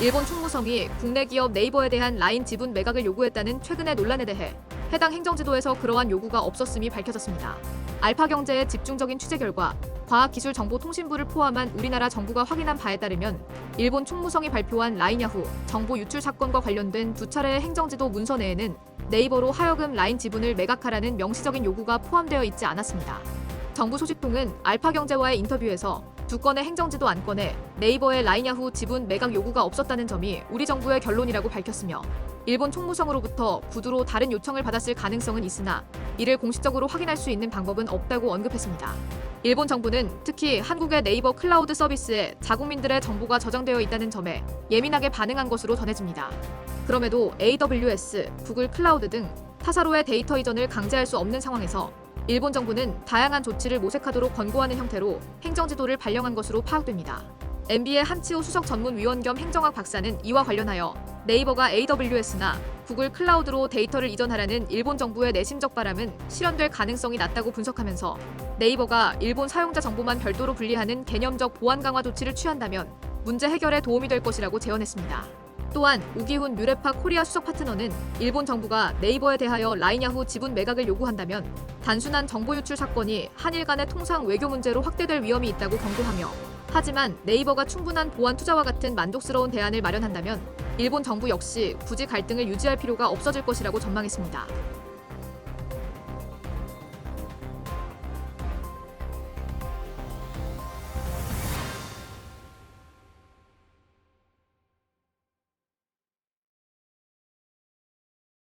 일본 총무성이 국내 기업 네이버에 대한 라인 지분 매각을 요구했다는 최근의 논란에 대해 해당 행정지도에서 그러한 요구가 없었음이 밝혀졌습니다. 알파경제의 집중적인 취재 결과 과학기술정보통신부를 포함한 우리나라 정부가 확인한 바에 따르면 일본 총무성이 발표한 라인야후 정보 유출 사건과 관련된 두 차례의 행정지도 문서 내에는 네이버로 하여금 라인 지분을 매각하라는 명시적인 요구가 포함되어 있지 않았습니다. 정부 소식통은 알파경제와의 인터뷰에서 두 건의 행정지도 안건에 네이버의 라인야후 지분 매각 요구가 없었다는 점이 우리 정부의 결론이라고 밝혔으며 일본 총무성으로부터 구두로 다른 요청을 받았을 가능성은 있으나 이를 공식적으로 확인할 수 있는 방법은 없다고 언급했습니다. 일본 정부는 특히 한국의 네이버 클라우드 서비스에 자국민들의 정보가 저장되어 있다는 점에 예민하게 반응한 것으로 전해집니다. 그럼에도 AWS, 구글 클라우드 등 타사로의 데이터 이전을 강제할 수 없는 상황에서 일본 정부는 다양한 조치를 모색하도록 권고하는 형태로 행정지도를 발령한 것으로 파악됩니다. MB의 한치호 수석 전문위원 겸 행정학 박사는 이와 관련하여 네이버가 AWS나 구글 클라우드로 데이터를 이전하라는 일본 정부의 내심적 바람은 실현될 가능성이 낮다고 분석하면서 네이버가 일본 사용자 정보만 별도로 분리하는 개념적 보안 강화 조치를 취한다면 문제 해결에 도움이 될 것이라고 제언했습니다. 또한 우기훈 뮤레파 코리아 수석 파트너는 일본 정부가 네이버에 대하여 라인야후 지분 매각을 요구한다면 단순한 정보 유출 사건이 한일 간의 통상 외교 문제로 확대될 위험이 있다고 경고하며 하지만 네이버가 충분한 보안 투자와 같은 만족스러운 대안을 마련한다면 일본 정부 역시 굳이 갈등을 유지할 필요가 없어질 것이라고 전망했습니다.